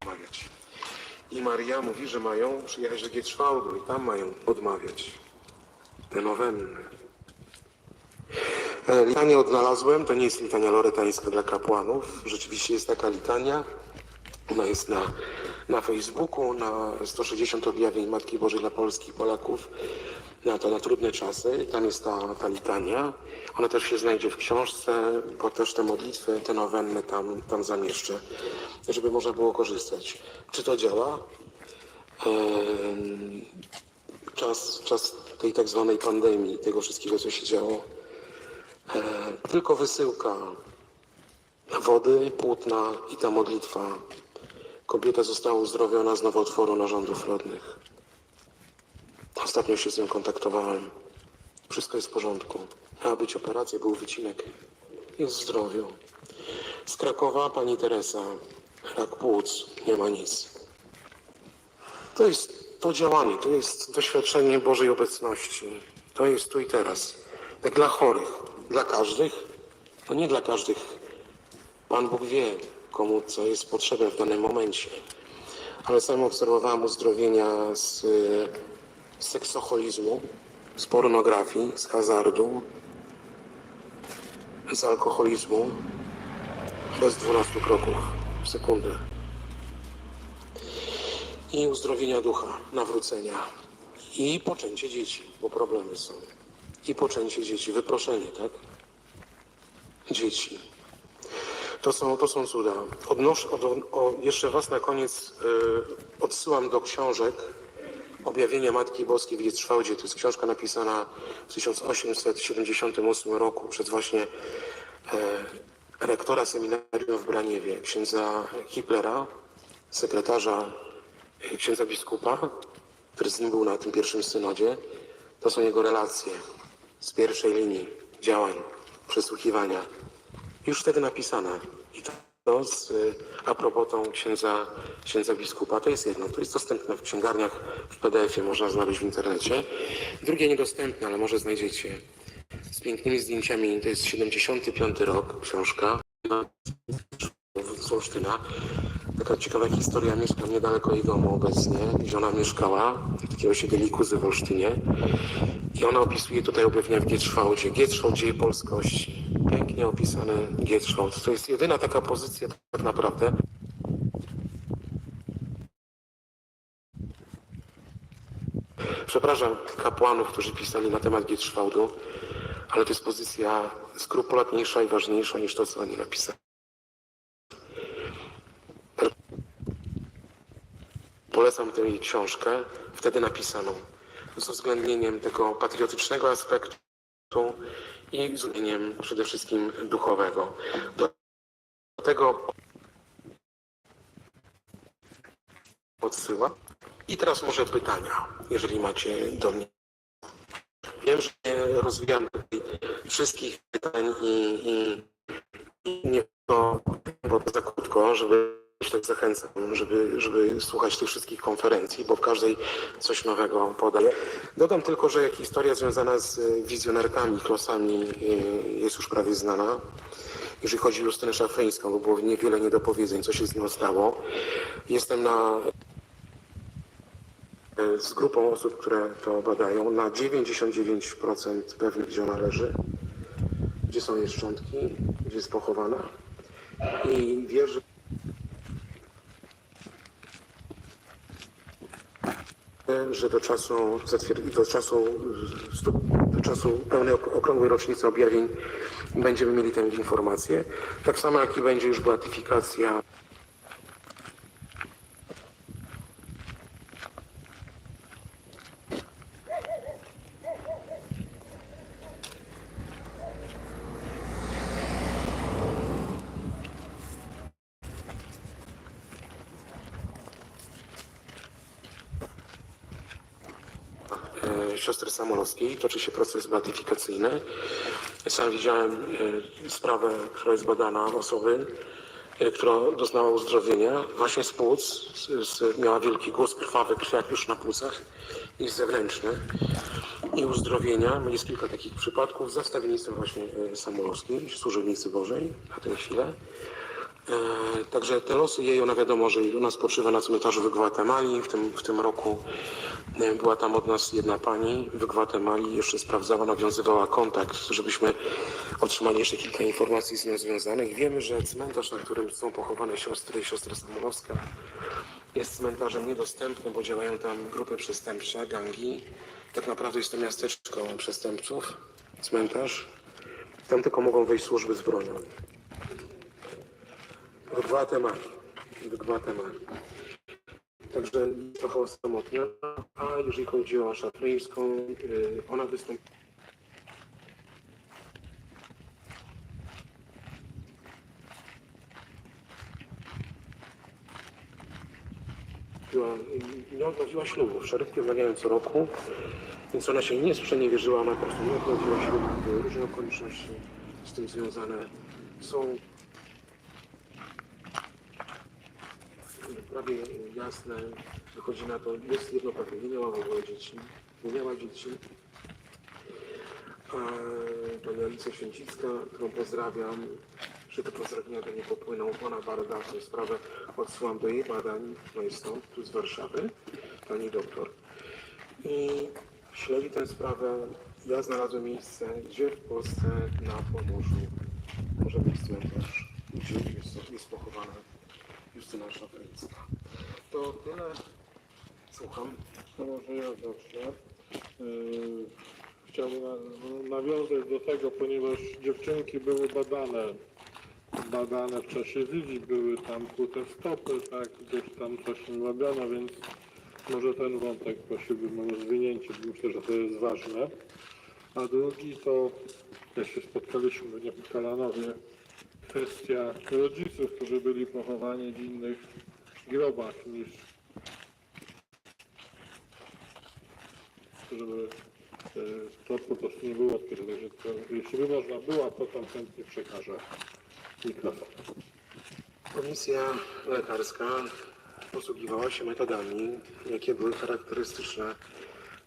odmawiać. I Maria mówi, że mają przyjechać do Gietrzwałdu i tam mają odmawiać te nowenny. E, Litanię odnalazłem, to nie jest litania loretańska dla kapłanów. Rzeczywiście jest taka litania. Ona jest na, na Facebooku, na 160 objawień Matki Bożej dla Polski Polaków. Na to na trudne czasy. Tam jest ta, ta litania. Ona też się znajdzie w książce, bo też te modlitwy, te nowenny tam, tam zamieszczę, żeby można było korzystać. Czy to działa? Czas, czas tej tak zwanej pandemii, tego wszystkiego, co się działo. E, tylko wysyłka wody, płótna i ta modlitwa. Kobieta została uzdrowiona z nowotworu narządów rodnych. Ostatnio się z nią kontaktowałem. Wszystko jest w porządku. Miała być operacja, był wycinek. Jest w zdrowiu. Z Krakowa pani Teresa. Rak płuc. Nie ma nic. To jest to działanie, to jest doświadczenie Bożej obecności. To jest tu i teraz. Tak dla chorych, dla każdych, no nie dla każdych. Pan Bóg wie, komu co jest potrzebne w danym momencie. Ale sam obserwowałem uzdrowienia z, z seksoholizmu, z pornografii, z hazardu, z alkoholizmu bez 12 kroków w sekundę i uzdrowienia ducha, nawrócenia i poczęcie dzieci, bo problemy są. I poczęcie dzieci, wyproszenie, tak? Dzieci. To są, to są cuda. Od, o, jeszcze Was na koniec y, odsyłam do książek Objawienia Matki Boskiej w Gietrzwałdzie. To jest książka napisana w 1878 roku przez właśnie e, rektora seminarium w Braniewie, księdza Hiplera, sekretarza e, księdza biskupa, który z nim był na tym pierwszym synodzie. To są jego relacje z pierwszej linii działań, przesłuchiwania. Już wtedy napisane. I to z y, aprobotą księdza, księdza biskupa. To jest jedno. To jest dostępne w księgarniach, w PDF-ie można znaleźć w internecie. Drugie niedostępne, ale może znajdziecie. Pięknymi zdjęciami. To jest 75 rok, książka z Olsztyna. Taka ciekawa historia. Mieszkam niedaleko jej domu obecnie, gdzie ona mieszkała, takiego się delikuzy w Olsztynie. I ona opisuje tutaj objawienia w Gietrzwałdzie. Gietrzwałd dzieje polskości. Pięknie opisany Gietrzwałd. To jest jedyna taka pozycja tak naprawdę. Przepraszam kapłanów, którzy pisali na temat Gietrzwałdu, ale to jest pozycja skrupulatniejsza i ważniejsza niż to, co oni napisali. Polecam tę jej książkę, wtedy napisaną, z uwzględnieniem tego patriotycznego aspektu i z uwzględnieniem przede wszystkim duchowego. Do tego odsyła. I teraz może pytania, jeżeli macie do mnie. Wiem, że nie rozwijam tutaj wszystkich pytań i, i, i nie to, bo to za krótko, żeby tak zachęcam, żeby, żeby słuchać tych wszystkich konferencji, bo w każdej coś nowego podaję. Dodam tylko, że historia związana z wizjonerkami, klosami y, jest już prawie znana. Jeżeli chodzi o Justynę Szafryńską, bo było niewiele niedopowiedzeń, co się z nią stało. Jestem na z grupą osób, które to badają, na 99% pewnych, gdzie ona leży, gdzie są jej szczątki, gdzie jest pochowana. I wierzę, że do czasu, do czasu, do czasu pełnej ok- okrągłej rocznicy objawień będziemy mieli tę informację. Tak samo jak i będzie już beatyfikacja e, siostry Samolowskiej toczy się proces beatyfikacyjny. Sam widziałem e, sprawę, która jest badana osoby, e, która doznała uzdrowienia właśnie z płuc. Miała wielki głos krwawy, krwiak już na płucach i zewnętrzny. I uzdrowienia. Jest kilka takich przypadków za stawiennictwem właśnie e, Samolowskiej, służebnicy Bożej na tę chwilę. E, Także te losy jej, ona wiadomo, że nas spoczywa na cmentarzu w Gwatemali. W tym, w tym roku e, była tam od nas jedna pani w Gwatemali, jeszcze sprawdzała, nawiązywała kontakt, żebyśmy otrzymali jeszcze kilka informacji z nią związanych. Wiemy, że cmentarz, na którym są pochowane siostry i siostra Samorowska, jest cmentarzem niedostępnym, bo działają tam grupy przestępcze, gangi. Tak naprawdę jest to miasteczko przestępców, cmentarz. Tam tylko mogą wejść służby z bronią. W Gwatemali. W. Także trochę osamotniona, a jeżeli chodzi o Szafryńską, y, ona wystąpiła nie odnowiła ślubu. Szeryfki odmawiają co roku, więc ona się nie sprzeniewierzyła, ona po prostu nie odnowiła ślubu. Różne okoliczności z tym związane są prawie jasne. Wychodzi na to, jest jedno pewne, nie miała w ogóle dzieci. Nie miała dzieci. A Pani Alicja Święcicka, którą pozdrawiam, że te pozdrowienia do niej popłyną. Ona bada tę sprawę, odsyłam do jej badań, no jest stąd, tu z Warszawy, pani doktor. I śledzi tę sprawę. Ja znalazłem miejsce, gdzie w Polsce na Pomorzu może być cmentarz, gdzie jest, jest pochowana Justyna Szafryńska. To tyle. Słucham. To może ja zacznę. Chciałbym na- nawiązać do tego, ponieważ dziewczynki były badane. Badane w czasie widzi, były tam kute stopy, tak, gdzieś tam coś im robiono, więc może ten wątek prosiłbym o rozwinięcie, bo myślę, że to jest ważne. A drugi to, jak się spotkaliśmy w Niepokalanowie, kwestia rodziców, którzy byli pochowani w innych grobach niż żeby e, to po prostu nie było odkryte. że to- Jeśli by można było, to tam chętnie przekażę mikrofon. Komisja lekarska posługiwała się metodami, jakie były charakterystyczne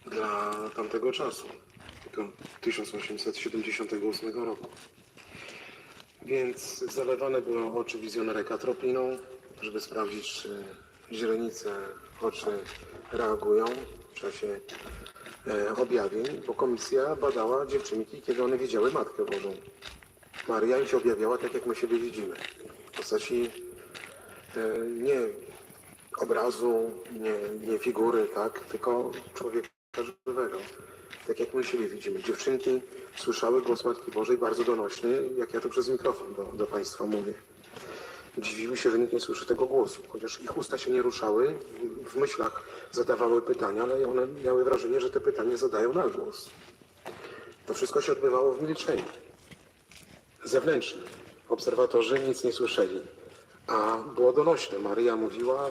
dla tamtego czasu, tego 1878 roku. Więc zalewane były oczy wizjonerek atropiną, żeby sprawdzić, czy źrenice oczy reagują w czasie e, objawień, bo komisja badała dziewczynki, kiedy one widziały Matkę Bożą. Maria im się objawiała tak, jak my siebie widzimy. W postaci e, nie obrazu, nie, nie figury, tak, tylko człowieka żywego. Tak jak my siebie widzimy. Dziewczynki słyszały głos Matki Bożej bardzo donośny, jak ja to przez mikrofon do, do Państwa mówię. Dziwiły się, że nikt nie słyszy tego głosu, chociaż ich usta się nie ruszały, w- myślach zadawały pytania, ale one miały wrażenie, że te pytania zadają na głos. To wszystko się odbywało w milczeniu zewnętrzny. Obserwatorzy nic nie słyszeli, a było donośne. Maryja mówiła,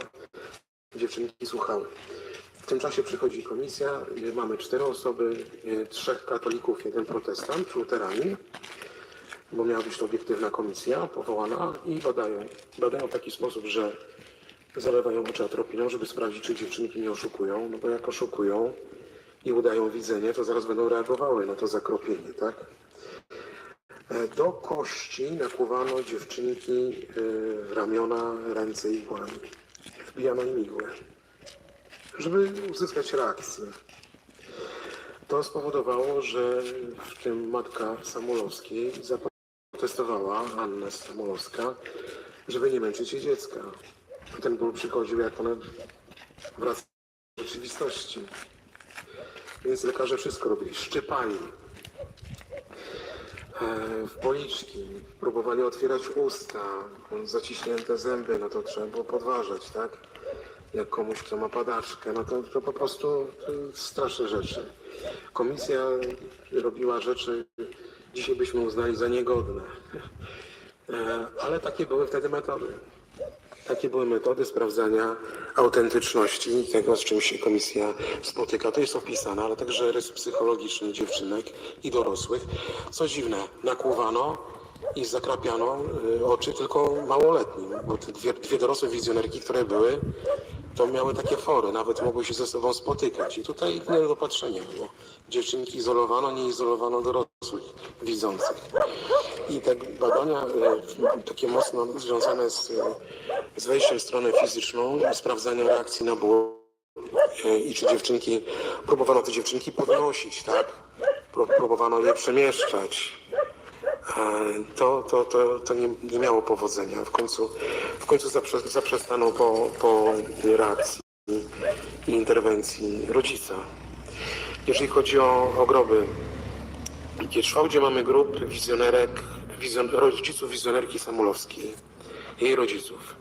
dziewczynki słuchały. W tym czasie przychodzi komisja, y, mamy cztery osoby, y, trzech katolików, jeden protestant, luteranin, bo miała być to obiektywna komisja powołana i badają. Badają w taki sposób, że zalewają oczy atropiną, żeby sprawdzić, czy dziewczynki nie oszukują, no bo jak oszukują i udają widzenie, to zaraz będą reagowały na to zakropienie, tak? E, Do kości nakłuwano dziewczynki e, w ramiona, ręce igłami. Wbijano im igłę, żeby uzyskać reakcję. To spowodowało, że w tym matka Samolowskiej zaprotestowała, Anna Samolowska, żeby nie męczyć jej dziecka. Ten ból przychodził, jak one wracały do rzeczywistości. Więc lekarze wszystko robili. Szczypali, e, w policzki, próbowali otwierać usta, zaciśnięte zęby, no to trzeba było podważać, tak? Jak komuś, kto ma padaczkę, no to, to po prostu straszne rzeczy. Komisja robiła rzeczy, dzisiaj byśmy uznali za niegodne. E, Ale takie były wtedy metody. Takie były metody sprawdzania autentyczności tego, z czym się komisja spotyka. To jest opisane, ale także rys psychologiczny dziewczynek i dorosłych. Co dziwne, nakłuwano i zakrapiano y, oczy tylko małoletnim, bo te dwie, dwie dorosłe wizjonerki, które były, to miały takie fory, nawet mogły się ze sobą spotykać. I tutaj niedopatrzenie było. Dziewczynki izolowano, nie izolowano dorosłych widzących. I te badania e, takie mocno związane z, e, z wejściem w stronę fizyczną, sprawdzania reakcji na ból e, i czy dziewczynki, próbowano te dziewczynki podnosić, tak? Pró- Próbowano je przemieszczać. E, To, to, to, to nie, nie miało powodzenia. W końcu, w końcu zaprze, zaprzestano po, po reakcji i interwencji rodzica. Jeżeli chodzi o, o groby, w Gietrzwałdzie mamy grup wizjonerek, wizjon, rodziców wizjonerki Samulowskiej, jej rodziców,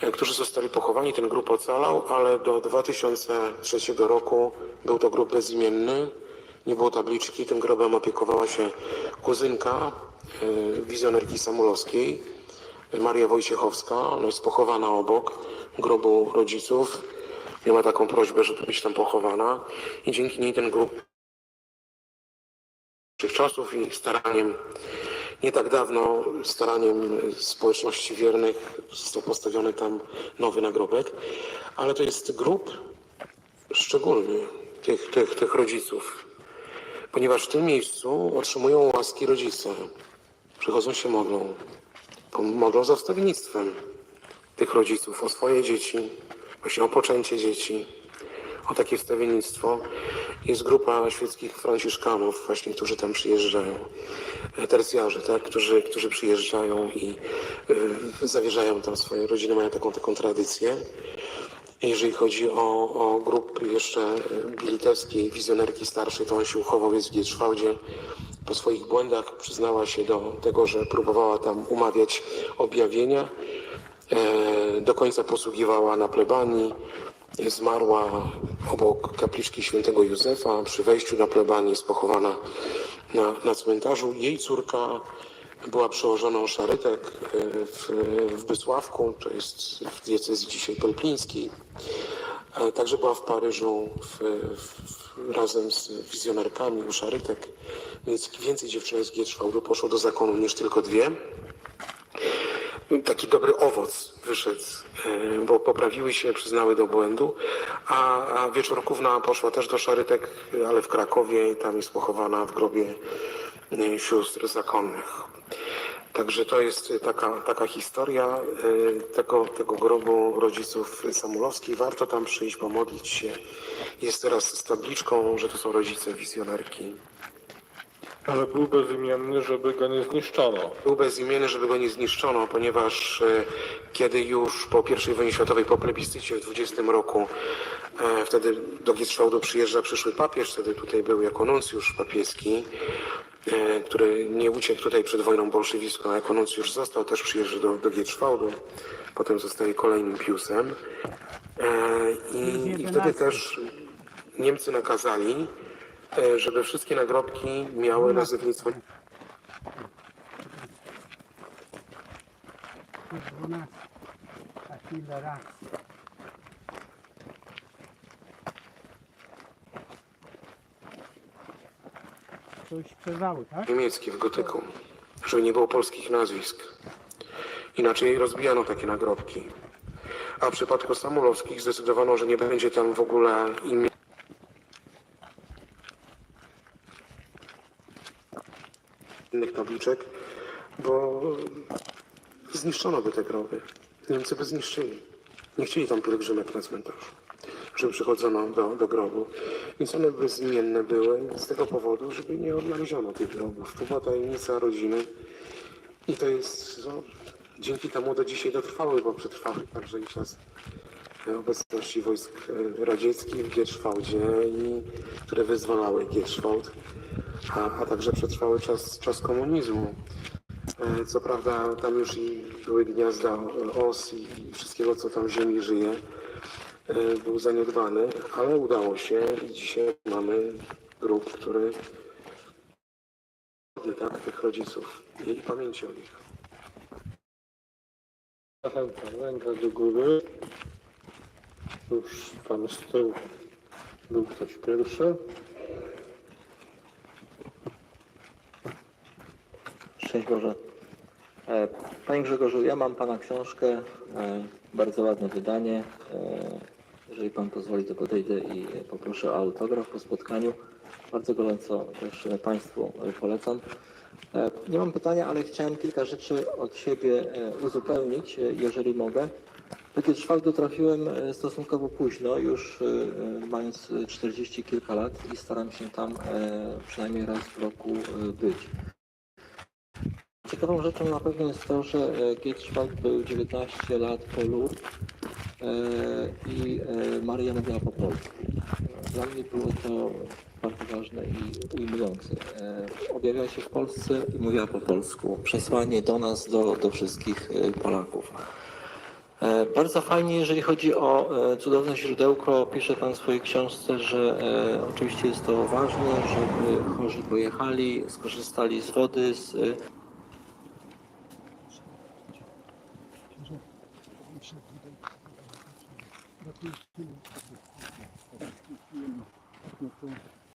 e, którzy zostali pochowani. Ten grup ocalał, ale do 2003 roku był to grup bezimienny. Nie było tabliczki, tym grobem opiekowała się kuzynka e, wizjonerki Samulowskiej, Maria Wojciechowska. Ona jest pochowana obok grobu rodziców. Miała taką prośbę, żeby być tam pochowana i dzięki niej ten grób tych czasów i staraniem, nie tak dawno, staraniem społeczności wiernych został postawiony tam nowy nagrobek, ale to jest grób szczególny tych, tych, tych rodziców, ponieważ w tym miejscu otrzymują łaski rodzice. Przychodzą się modlą, pom- modlą za wstawiennictwem tych rodziców o swoje dzieci, właśnie o poczęcie dzieci, o takie wstawiennictwo. Jest grupa świeckich franciszkanów właśnie, którzy tam przyjeżdżają, e, tercjarzy, tak, którzy, którzy przyjeżdżają i y, zawierzają tam swoje rodziny, mają taką, taką tradycję. Jeżeli chodzi o, o grupy jeszcze bilitewskiej, wizjonerki starszej, to on się uchował jest w Gietrzwałdzie. Po swoich błędach przyznała się do tego, że próbowała tam umawiać objawienia. E, do końca posługiwała na plebanii. Zmarła obok kapliczki świętego Józefa. Przy wejściu na plebanii jest pochowana na, na cmentarzu. Jej córka była przełożoną szarytek e, w, w Bysławku, to jest w diecezji dzisiaj pelplińskiej. E, Także była w Paryżu w, w, razem z wizjonerkami u szarytek. Więc więcej dziewczynek z Gietrzwałdu poszło do zakonu niż tylko dwie taki dobry owoc wyszedł, e, bo poprawiły się, przyznały do błędu, a, a wieczorkówna poszła też do Szarytek, ale w Krakowie i tam jest pochowana w grobie sióstr zakonnych. Także to jest taka, taka historia e, tego, tego grobu rodziców Samulowskich. Warto tam przyjść, pomodlić się. Jest teraz z tabliczką, że to są rodzice wizjonerki. Ale był bezimienny, żeby go nie zniszczono. Był bezimienny, żeby go nie zniszczono, ponieważ e, kiedy już po I wojnie światowej, po plebiscycie w 20 roku, e, wtedy do Gietrzwałdu przyjeżdża przyszły papież, wtedy tutaj był jako nuncjusz papieski, który nie uciekł tutaj przed wojną bolszewicką, a jako nuncjusz został, też przyjeżdża do, do Gietrzwałdu, potem zostaje kolejnym Piusem. E, I, I wtedy też Niemcy nakazali, e, żeby wszystkie nagrobki miały nazewnictwo 12. A chwilę raz. Coś przerwały, tak? niemieckie w gotyku, żeby nie było polskich nazwisk. Inaczej rozbijano takie nagrobki. A w przypadku Samulowskich zdecydowano, że nie będzie tam w ogóle imię. innych tabliczek, bo zniszczono by te groby. Niemcy by zniszczyli. Nie chcieli tam pielgrzymek na cmentarzu, żeby przychodzono do, do grobu. Więc one bezimienne były z tego powodu, żeby nie odnaleziono tych grobów. To była tajemnica rodziny i to jest, no, dzięki temu do dzisiaj dotrwały, bo przetrwały także i czas obecności wojsk e, radzieckich w Gierszwałdzie, i, które wyzwalały Gierszwałd, a, a także przetrwały czas, czas komunizmu. E, Co prawda tam już i były gniazda os i wszystkiego, co tam w ziemi żyje, e, był zaniedbany, ale udało się i dzisiaj mamy grup, który tak, tych rodziców i pamięci o nich. Zachęcam, ręka do góry. Już tam z tyłu był ktoś pierwszy. Szczęść Boże. E, Panie Grzegorzu, ja mam Pana książkę, e, bardzo ładne wydanie. E, Jeżeli Pan pozwoli, to podejdę i poproszę o autograf po spotkaniu. Bardzo gorąco też Państwu polecam. E, Nie mam pytania, ale chciałem kilka rzeczy od siebie e, uzupełnić, e, jeżeli mogę. Do Gietrzwaldu trafiłem e, stosunkowo późno, już e, e, mając e, 40 kilka lat i staram się tam e, przynajmniej raz w roku e, być. Ciekawą rzeczą na pewno jest to, że e, Gietrzwald był 19 lat po Lourdes e, i e, Maria mówiła po polsku. Dla mnie było to bardzo ważne i ujmujące. E, Objawiała się w Polsce i mówiła po polsku. Przesłanie do nas, do, do wszystkich e, Polaków. E, Bardzo fajnie, jeżeli chodzi o e, cudowne źródełko, pisze Pan w swojej książce, że e, oczywiście jest to ważne, żeby chorzy pojechali, skorzystali z wody, z,